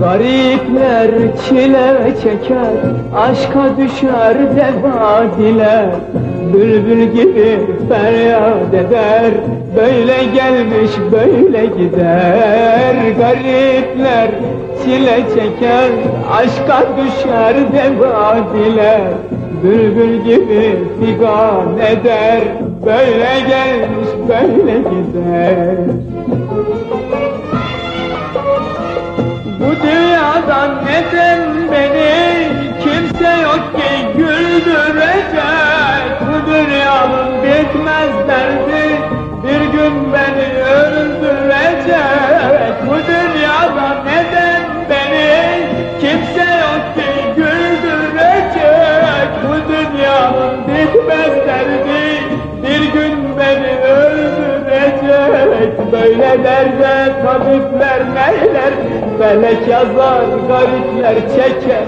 Garipler çile çeker, aşka düşer devadiler Bülbül gibi feryat eder, böyle gelmiş böyle gider. Garipler çile çeker, aşka düşer devadiler Bülbül gibi figan eder, böyle gelmiş böyle gider dünyanın bitmez derdi bir gün beni öldürecek. Bu dünyadan neden beni kimse yok ki güldürecek? Bu dünyanın bitmez derdi bir gün beni öldürecek. Böyle derde tabipler neyler Felek yazar garipler çeker